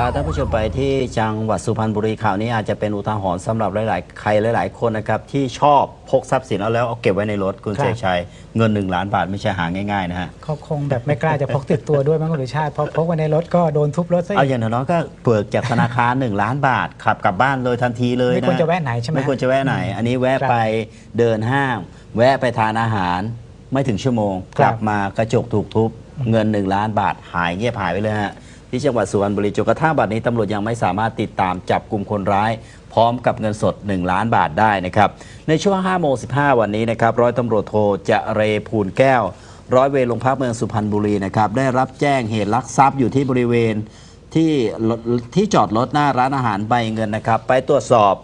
พาท่านผู้ชมไปที่จังหวัดสุพรรณบุรีข่าวนี้อาจจะเป็นอุทาหรณ์สำหรับหลาย ๆ ใครหลาย ๆ คนนะครับที่ชอบพกทรัพย์สินเอาแล้วเอาเก็บไว้ในรถคุณครับเสกชัยเงิน1ล้านบาทไม่ใช่หาง่าย ๆ นะฮะเขาคงแบบไม่กล้าจะพกติดตัวด้วยมั้งคุณสุชาติเพราะพกไว้ในรถก็โดนทุบรถซะเอาอีกอย่างน้อยๆก็เปิดจากธนาคาร 1 ล้านบาทขับกลับบ้านเลยทันทีเลยไม่นะควรจะแวะไหนใช่ไหมไม่ควรจะแวะไหน อันนี้แวะครับไปเดินห้าง แวะไปทานอาหาร ไม่ถึงชั่วโมงคกรับลับมากระจกถูกทุบเงิน 1 ล้านบาทหายเงียบหายไปเลยฮะ ที่จังหวัดสุพรรณบุรีจนกระทั่งบัดนี้ตำรวจยังไม่สามารถติดตามจับกลุ่มคนร้าย พร้อมกับเงินสด 1 ล้านบาทได้นะครับ ในช่วง5โมง15 วันนี้นะครับร้อยตำรวจโทจะเรภูลแก้ว ร้อยเวรโรงพักเมืองสุพรรณบุรีนะครับได้รับแจ้งเหตุลักทรัพย์อยู่ที่บริเวณที่ที่จอดรถหน้าร้านอาหารใบเงินนะครับ ไปตรวจสอบ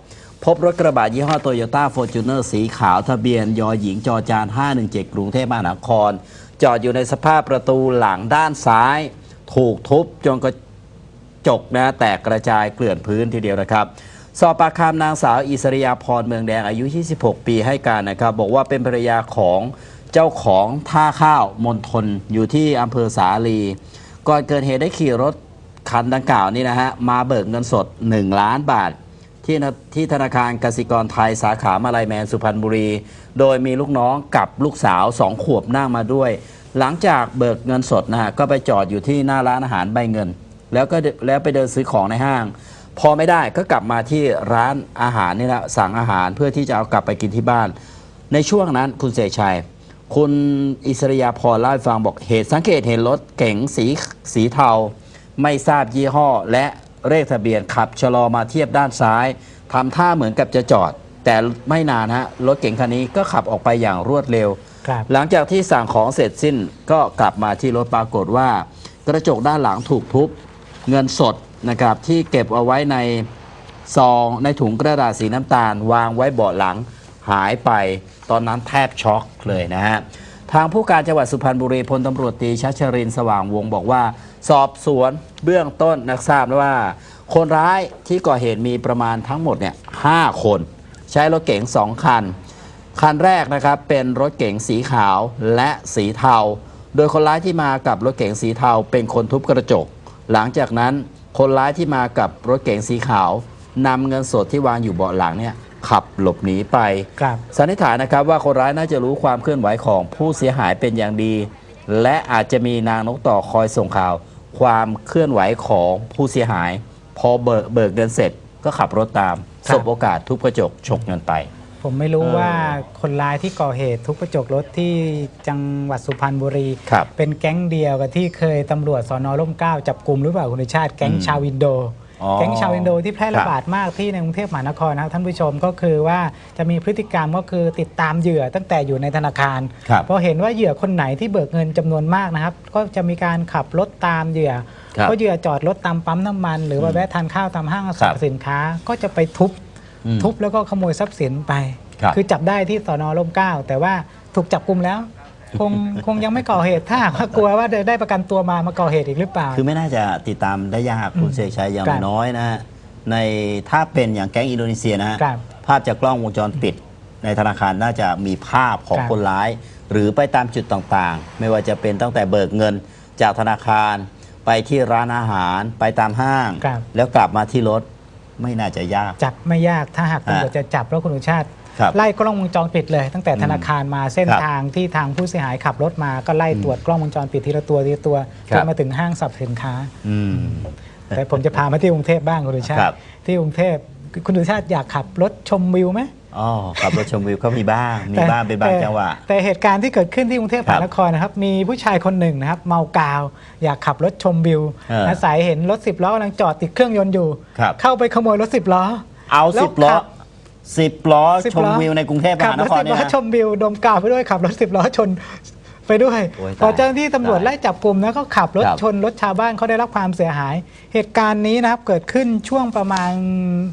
พบรถกระบะยี่ห้อโตโยต้าฟอร์จูเนอร์สีขาวทะเบียน ยอหญิงจอจาน 517 กรุงเทพมหานคร จอดอยู่ในสภาพประตูหลังด้านซ้าย ถูกทุบจนกระจกนะแตกกระจายเกลื่อนพื้นทีเดียวนะครับ สอบปากคำนางสาวอิสริยาพรเมืองแดงอายุ 26 ปีให้การนะครับ บอกว่าเป็นภรรยาของเจ้าของท่าข้าวมณฑลอยู่ที่อำเภอสาลี ก่อนเกิดเหตุได้ขี่รถคันดังกล่าวนี่นะฮะมาเบิกเงินสด 1 ล้านบาท ที่ที่ธนาคารกสิกรไทยสาขามาลายแมนสุพรรณบุรี โดยมีลูกน้องกับลูกสาวสองขวบนั่งมาด้วย หลังจากเบิกเงินสดนะฮะก็ไปจอดอยู่ที่หน้าร้านอาหารใบเงิน แล้วก็แล้วไปเดินซื้อของในห้าง พอไม่ได้ก็กลับมาที่ร้านอาหารนี่แหละสั่งอาหารเพื่อที่จะเอากลับไปกินที่บ้าน ในช่วงนั้นคุณเสกชัย คุณอิสริยาพรเล่าให้ฟังบอกเหตุสังเกตเห็นรถเก๋งสีสีเทา ไม่ทราบยี่ห้อ และเลขทะเบียนขับชะลอมาเทียบด้านซ้ายทำท่าเหมือนกับจะจอด แต่ไม่นานฮะรถเก๋งคันนี้ก็ขับออกไปอย่างรวดเร็ว ครับหลังจากที่สั่งของเสร็จสิ้นก็กลับมาที่รถปรากฏว่า กระจกด้านหลังถูกทุบ เงินสดนะครับที่เก็บเอาไว้ในซองในถุงกระดาษสีน้ำตาล วางไว้เบาะหลังหายไป ตอนนั้นแทบช็อกเลยนะฮะทางผู้การจังหวัดสุพรรณบุรีพลตำรวจตรีชัชรินทร์สว่างวงศ์บอกว่า สอบสวนเบื้องต้นนักทราบว่า คนร้ายที่ก่อเหตุมีประมาณทั้งหมดเนี่ยห้าคน ใช้รถเก๋งสองคัน คันแรกนะครับเป็นรถเก๋งสีขาวและสีเทา โดยคนร้ายที่มากับรถเก๋งสีเทา เป็นคนทุบกระจก หลังจากนั้นคนร้ายที่มากับรถเก๋งสีขาวนำเงินสดที่วางอยู่เบาะหลังเนี่ยขับหลบหนีไป ครับ สันนิษฐานนะครับว่าคนร้ายน่าจะรู้ความเคลื่อนไหวของผู้เสียหายเป็นอย่างดี และอาจจะมีนางนกต่อคอยส่งข่าว ความเคลื่อนไหวของผู้เสียหาย พอเบิกเบิกเงินเสร็จก็ขับรถตามครับ สบโอกาสทุบกระจกฉกเงินไป ผมไม่รู้เออว่าคนร้ายที่ก่อเหตุทุบกระจกรถที่จังหวัดสุพรรณบุรี ครับเป็นแก๊งเดียวกับที่เคยตำรวจสอนอร่มเกล้าจับกลุ่มหรือเปล่าคุณสุชาติแก๊งอืม ชาวอินโดอ๋อ แก๊งชาวอินโดที่แพร่ครัระบบาดมากที่ในกรุงเทพมหานครนะครับท่านผู้ชมก็คือว่าจะมีพฤติกรรมก็คือติดตามเหยื่อตั้งแต่อยู่ในธนาคารครับพอเห็นว่าเหยื่อคนไหนที่เบิกเงินจำนวนมากนะครับ ก็จะมีการขับรถตามเหยื่อครับเพราะเหยื่อจอดรถตามปั๊มน้ำมัน หรือว่าอืมแวะทานข้าวตามห้างสรครัรบพสินค้าก็จะไปทุบ อืมทุบแล้วก็ขโมยทรัพย์สินไปครับอจับได้ที่สอนอร่มเกล้าแต่ว่าถูกจับกลุ่มแล้ว คงคงยังไม่ก่อเหตุถ้าหากว่ากลัวว่าจะได้ประกันตัวมามาก่อเหตุอีกหรือเปล่า คือไม่น่าจะติดตามได้ยากคุณอืมเสกชัยอย่างครับน้อยนะฮะในถ้าเป็นอย่างแก๊งอินโดนีเซียนะฮะครับ ภาพจากกล้องวงจรปิด ในธนาคารน่าจะมีภาพของครับ คนร้าย หรือไปตามจุดต่างๆ ไม่ว่าจะเป็นตั้งแต่เบิกเงินจากธนาคาร ไปที่ร้านอาหารไปตามห้าง ครับ แล้วกลับมาที่รถไม่น่าจะยาก จับไม่ยากถ้าหากตำรวจอะจะจับแล้วคุณอุชาติครับ ไล่กล้องวงจรปิดเลย ตั้งแต่ธนาคารมาเส้นครับทางที่ทางผู้เสียหายขับรถมาก็ไล่ตรวจกล้องวงจรปิดทีละตัวทีละตัวครัจบนมาถึงห้างสรรพสินค้าอืมแต่ผมจะพามาที่กรุงเทพบ้างคุณอุชาครัติบที่กรุงเทพคุณอุชาติอยากขับรถชมวิวไหมอ๋อขับรถชมวิวก็มีบ้าง มีแต่บ้างเป็นบางแต่จังหวะ แต่เหตุการณ์ที่เกิดขึ้นที่กรุงเทพมหานครนะครับ มีผู้ชายคนหนึ่งนะครับ เมากาว อยากขับรถชมวิวเอออาศัยเห็นรถสิบล้อกำลังจอดติดเครื่องยนต์อยู่ครับเข้าไปขโมยรถสิบล้อ เอาแล้วสิบล้อขับ สิบล้อสิบชมล้อ วิวในกรุงเทพมขัหานรถครสิบเนี่ยล้อนะ ชมวิวดมกาวไปด้วยขับรถสิบล้อชนไปด้วย โอ้ยพอตายเจ้าหน้าที่ตำรวจตายไล่จับกลุ่มนะก็ขับรถครับ ชนรถชาวบ้านเขาได้รับความเสียหาย เหตุการณ์นี้นะครับเกิดขึ้นช่วงประมาณ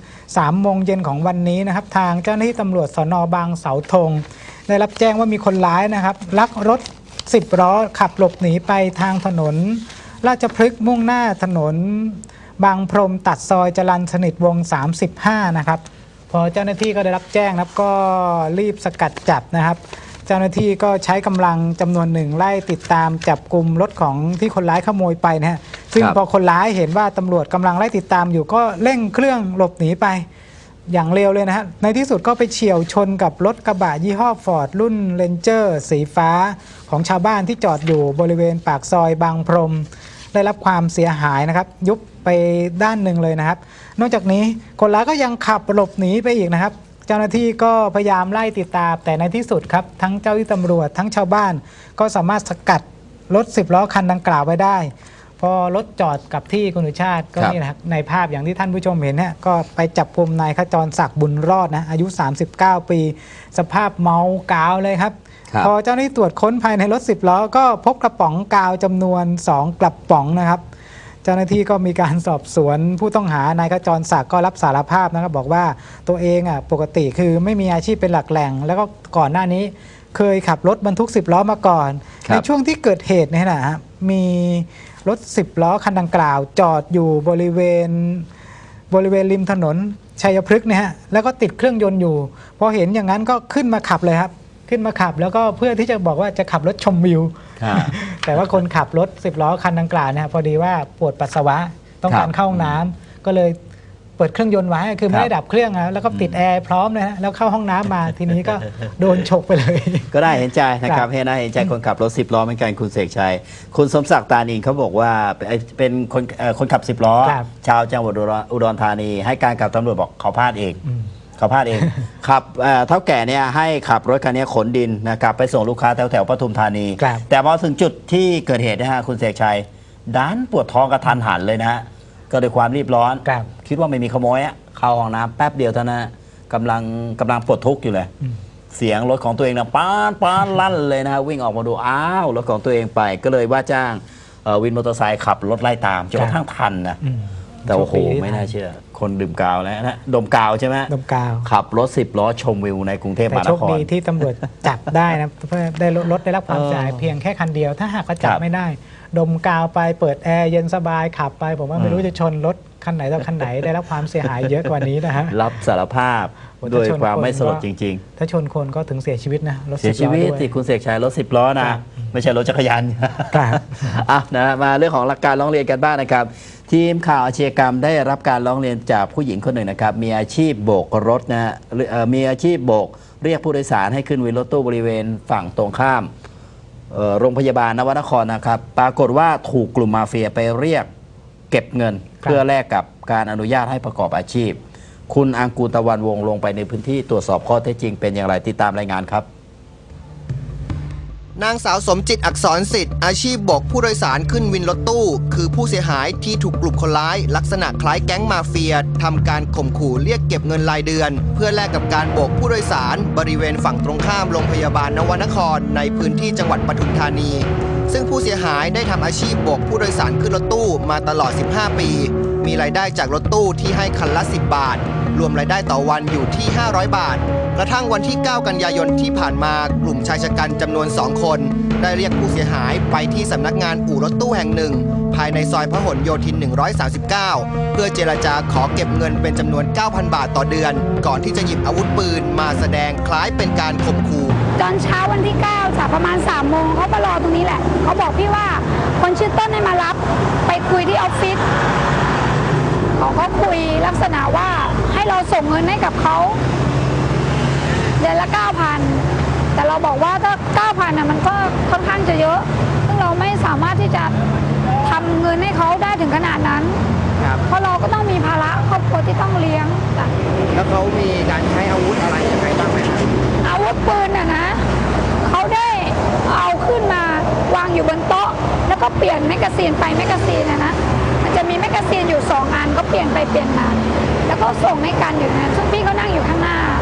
3ามโมงเย็นของวันนี้นะครับ ทางเจ้าหน้าที่ตำรวจสนบางเสาธงได้รับแจ้งว่ามีคนร้ายนะครับลักรถ 10ล้อขับหลบหนีไปทางถนน ราชพฤกษ์มุ่งหน้าถนน บางพรมตัดซอยจรันสนิทวงศ์35 นะครับ พอเจ้าหน้าที่ก็ได้รับแจ้งนะครับก็รีบสกัดจับนะครับ เจ้าหน้าที่ก็ใช้กำลังจำนวนหนึ่งไล่ติดตามจับกลุ่มรถของที่คนร้ายขโมยไปนะฮะซึ่งครับพอคนร้ายเห็นว่าตำรวจกำลังไล่ติดตามอยู่ก็เร่งเครื่องหลบหนีไป อย่างเร็วเลยนะฮะในที่สุดก็ไปเฉียวชนกับรถกระบะยี่ห้อฟอร์ดรุ่นเ a นเจอร์สีฟ้าของชาวบ้านที่จอดอยู่บริเวณปากซอยบางพรม ได้รับความเสียหายนะครับ ยุบไปด้านหนึ่งเลยนะครับ นอกจากนี้คนร้ายก็ยังขับหลบหนีไปอีกนะครับ เจ้าหน้าที่ก็พยายามไล่ติดตามแต่ในที่สุดครับ ทั้งเจ้าหน้าที่ตำรวจทั้งชาวบ้าน ก็สามารถสกัดรถสิบล้อคันดังกล่าวไว้ได้ พอรถจอดกับที่คุณอุชาติก็ครับนี่นะครับในภาพอย่างที่ท่านผู้ชมเห็นเนี่ยก็ไปจับกลุ่มนายขจรศักดิ์บุญรอดนะอายุ 39 ปี สภาพเมากาวเลยครับครับพอเจ้าหน้าที่ตรวจค้นภายในรถ 10 ล้อ ก็พบกระป๋องกาวจำนวน 2 กระป๋องนะครับ เจ้าหน้าที่ก็มีการสอบสวนผู้ต้องหานายขจรศักดิ์ก็รับสารภาพนะครับบอกว่าตัวเองอะปกติคือไม่มีอาชีพเป็นหลักแหล่ง แล้วก็ก่อนหน้านี้เคยขับรถบรรทุก 10 ล้อมาก่อนครับในช่วงที่เกิดเหตุเนี่ยนะฮะมี รถ 10 ล้อคันดังกล่าว จอดอยู่บริเวณบริเวณริมถนนชัยพฤกษ์เนี่ยฮะแล้วก็ติดเครื่องยนต์อยู่พอเห็นอย่างนั้นก็ขึ้นมาขับเลยครับ ขึ้นมาขับแล้วก็เพื่อที่จะบอกว่าจะขับรถชมวิวครับแต่ว่าคนขับรถ 10 ล้อคันดังกล่าวเนะพอดีว่าปวดปัสสาวะต้องครัการบเข้าห้องน้ำก็เลย เปิดเครื่องยนต์ไว้คือไม่ได้ดับเครื่องนะแล้วก็ติดแอร์พร้อมนะฮะแล้วเข้าห้องน้ำมาทีนี้ก็โดนฉกไปเลย ก็ได้เห็นใจนะคครัรับบเห็นนะเห็นใจคนขับรถสิบล้อเหมือนกันคุณเสกชัย คุณสมศักดิ์ตานินเขาบอกว่าเป็นเป็นคนเอ่อคนขับสิบล้อครับชาวจังหวัดอุดรอุดรธานี ให้การกับตำรวจบอกเขาพลาดเองอืมเขาพลาดเองขับเอ่อเท่าแก่เนี่ยให้ขับรถคันนี้ขนดินนะครับไปส่งลูกค้าแถวแถวๆปทุมธานีครับแต่พอถึงจุดที่เกิดเหตุนะฮะคุณเสกชัยดันปวดท้องกระทันหันเลยนะฮะ ก็ด้วยความรีบร้อน ครับคิดว่าไม่มีขโมยอะเข้าห้องน้ำแป๊บเดียวเท่านั้นกำลังกำลังปวดทุกข์อยู่เลย เสียงรถของตัวเองนะป้านป้านลั่นเลยนะฮะวิ่งออกมาดูอ้าวรถของตัวเองไปก็เลยว่าจ้างเอ่อวินมอเตอร์ไซค์ขับรถไล่ตามจนกระทั่งทันนะ อืมแต่โอ้โห โชคดีที่ไม่น่าทันเชื่อ คนดื่มกาวแล้วนะดมกาวใช่ไหมดมกาว ขับรถสิบล้อชมวิวในกรุงเทพมแต่หานโชคคร ดีที่ตำรวจจับได้นะ เพื่อได้รถได้รับความเออเสียหายเพียงแค่คันเดียว ถ้าหากว่าจับครับไม่ได้ ดมกาวไปเปิดแอร์เย็นสบายขับไป ผมว่าอืมไม่รู้จะชนรถคันไหนต่อคันไหนได้รับความเสียหายเยอะกว่านี้นะฮะ รับสารภาพโอ้ถ้าด้วยชนความคนไม่สลดก็จริง ถ้าชนคนก็ถึงเสียชีวิตนะรถๆ เสีย10ชีวิตล้อด้ที่คุณเสกชัยรถสิบล้อนะครับ ไม่ใช่รถจักรยาน ครับ อะนะมาเรื่องของหลักการร้องเรียนกันบ้างนะครับ ทีมข่าวอาชญากรรมได้รับการร้องเรียนจากผู้หญิงคนหนึ่งนะครับ มีอาชีพโบกรถนะฮะหรือเอ่อมีอาชีพโบก เรียกผู้โดยสารให้ขึ้นวินรถตู้บริเวณฝั่งตรงข้ามเอ่อโรงพยาบาลนวนครนะครับ ปรากฏว่าถูกกลุ่มมาเฟียไปเรียกเก็บเงิน เพื่อแลกกับการอนุญาตให้ประกอบอาชีพ คุณอังกูลตะวันวงศ์ลงไปในพื้นที่ตรวจสอบข้อเท็จจริงเป็นอย่างไรติดตามรายงานครับ นางสาวสมจิตอักษรสิทธิ์อาชีพโบกผู้โดยสารขึ้นวินรถตู้ คือผู้เสียหายที่ถูกกลุ่มคนร้าย ลักษณะคล้ายแก๊งมาเฟียทำการข่มขู่เรียกเก็บเงินรายเดือน เพื่อแลกกับการโบกผู้โดยสาร บริเวณฝั่งตรงข้ามโรงพยาบาลนวนคร ในพื้นที่จังหวัดปทุมธานี ซึ่งผู้เสียหายได้ทำอาชีพบกผู้โดยสารขึ้นรถตู้มาตลอด 15 ปี มีรายได้จากรถตู้ที่ให้คันละ 10 บาท รวมรายได้ต่อวันอยู่ที่ 500 บาท กระทั่งวันที่ 9 กันยายนที่ผ่านมากลุ่มชายชะกันจำนวน 2 คน ได้เรียกผู้เสียหายไปที่สำนักงานอู่รถตู้แห่งหนึ่ง ภายในซอยพหลโยธิน 139 เพื่อเจรจาขอเก็บเงินเป็นจำนวน 9,000 บาทต่อเดือน ก่อนที่จะหยิบอาวุธปืนมาแสดงคล้ายเป็นการข่มขู่ตอนเช้าวันที่9จากประมาณ3ามโมงเขามารอตรงนี้แหละเขาบอกพี่ว่าคนชื่อต้นให้มารับ ไปคุยที่ออฟฟิศเขาก็คุยลักษณะว่าให้เราส่งเงินให้กับเขาเดือนละ9,000แต่เรา บอกว่าถ้า9,000น่ะมันก็ค่อนข้างจะเยอะ ซึ่งเราไม่สามารถที่จะทำเงินให้เขาได้ถึงขนาดนั้นครับเพราะเราก็ต้องมีภาระครอบครัวที่ต้องเลี้ยงจ้ะแล้วเขามีการใช้อาวุธอะไรยังไงบ้างไหมครับอาวุธปืนน่ะนะเขาได้เอาขึ้นมาวางอยู่บนโต๊ะ แล้วก็เปลี่ยนแมกกาซีนไปแมกกาซีนนะนะมันจะมีแมกกาซีนอยู่สองอันก็เปลี่ยนไปเปลี่ยนมาแล้วก็ส่งให้กันอยู่นะซึ่งพี่เขานั่งอยู่ข้างหน้านาง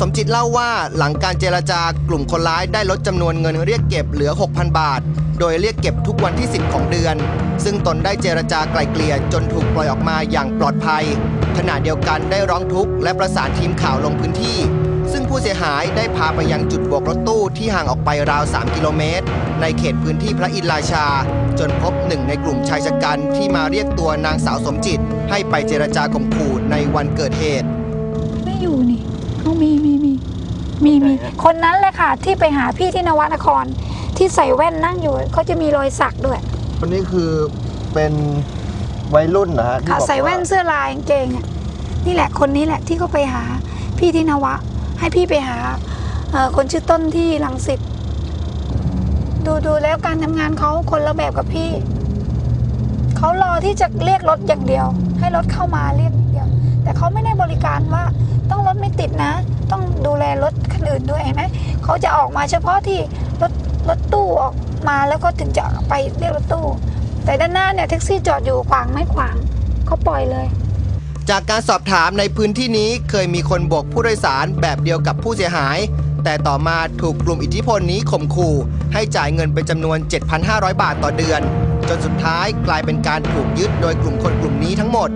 สมจิตเล่าว่าหลังการเจรจากลุ่มคนร้ายได้ลดจำนวนเงินเรียกเก็บเหลือ 6,000 บาท โดยเรียกเก็บทุกวันที่ 10 ของเดือน ซึ่งตนได้เจรจาไกล่เกลี่ยจนถูกปล่อยออกมาอย่างปลอดภัย ขณะเดียวกันได้ร้องทุกข์และประสานทีมข่าวลงพื้นที่ ซึ่งผู้เสียหายได้พาไปยังจุดโบกรถตู้ที่ห่างออกไปราว 3 กิโลเมตร ในเขตพื้นที่พระอินทราชา จนพบหนึ่งในกลุ่มชายชะกันที่มาเรียกตัวนางสาวสมจิต ให้ไปเจรจาข่มขู่ในวันเกิดเหตุ ไม่อยู่นี่ มีมีคนนั้นเลยค่ะ ที่ไปหาพี่ที่นวนคร ที่ใส่แว่นนั่งอยู่เขาจะมีรอยสักด้วย คนนี้คือเป็นวัยรุ่นนะฮะที่ค่ะบอกาใส่แว่นเสื้อลายกางเกงอะนี่แหละคนนี้แหละที่เขาไปหาพี่ที่นวะ ให้พี่ไปหาเอ่อคนชื่อต้นที่ลังสิตดูดูแล้วการทำงานเขาคนละแบบกับพี่เขารอที่จะเรียกรถอย่างเดียว ให้รถเข้ามาเรียกอย่างเดียว แต่เขาไม่ได้บริการว่าต้องรถไม่ติดนะ ต้องดูแลรถคันอื่นด้วยเห็นไหมเขาจะออกมาเฉพาะที่รถรถตู้ออกมาแล้วก็ถึงจะไปเรียกรถตู้ แต่ด้านหน้าเนี่ยแท็กซี่จอดอยู่ขวางไม่ขวางเขาปล่อยเลยจากการสอบถามในพื้นที่นี้เคยมีคนโบกผู้โดยสารแบบเดียวกับผู้เสียหาย แต่ต่อมาถูกกลุ่มอิทธิพลนี้ข่มขู่ ให้จ่ายเงินเป็นจำนวน 7,500 บาทต่อเดือน จนสุดท้ายกลายเป็นการถูกยึดโดยกลุ่มคนกลุ่มนี้ทั้งหมด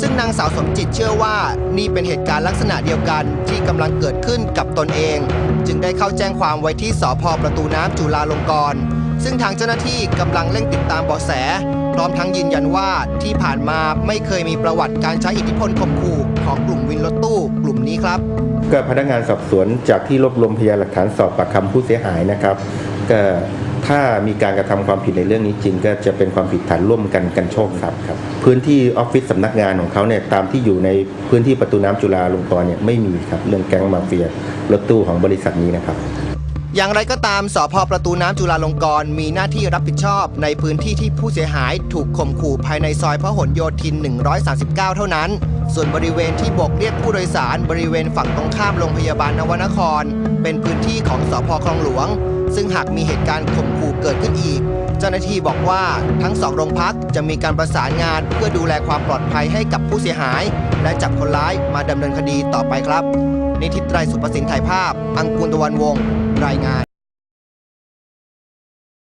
ซึ่งนางสาวสมจิตเชื่อว่านี่เป็นเหตุการณ์ลักษณะเดียวกันที่กำลังเกิดขึ้นกับตนเอง จึงได้เข้าแจ้งความไว้ที่สพประตูน้ำจุฬาลงกรณ์ซึ่งทางเจ้าหน้าที่กำลังเร่งติดตามเบาะแส พร้อมทั้งยืนยันว่าที่ผ่านมาไม่เคยมีประวัติการใช้อิทธิพลข่มขู่ของกลุ่มวินรถตู้กลุ่มนี้ครับก็พนักงานสอบสวนจากที่รวบรวมพยานหลักฐานสอบปากคำผู้เสียหายนะครับก็ ถ้ามีการกระทำความผิดในเรื่องนี้จริง ก็จะเป็นความผิดฐานร่วมกันกันโชคทรัพย์ครับ พื้นที่ออฟฟิศสำนักงานของเขาเนี่ยตามที่อยู่ในพื้นที่ประตูน้ำจุฬาลงกรณ์เนี่ยไม่มีครับเรื่องแก๊งมาเฟียรถตู้ของบริษัทนี้นะครับอย่างไรก็ตามสพประตูน้ำจุฬาลงกรณ์มีหน้าที่รับผิดชอบในพื้นที่ที่ผู้เสียหายถูกข่มขู่ภายในซอยพหลโยธิน 139 เท่านั้น ส่วนบริเวณที่บกเรียกผู้โดยสารบริเวณฝั่งตรงข้ามโรงพยาบาลนวนคร เป็นพื้นที่ของสพคลองหลวง ซึ่งหากมีเหตุการณ์ข่มขู่เกิดขึ้นอีก เจ้าหน้าที่บอกว่าทั้งสองโรงพักจะมีการประสานงานเพื่อดูแลความปลอดภัยให้กับผู้เสียหาย และจับคนร้ายมาดำเนินคดีต่อไปครับ นิติไตรสุประสินถ่ายภาพ อังกูลตะวันวงศ์รายงาน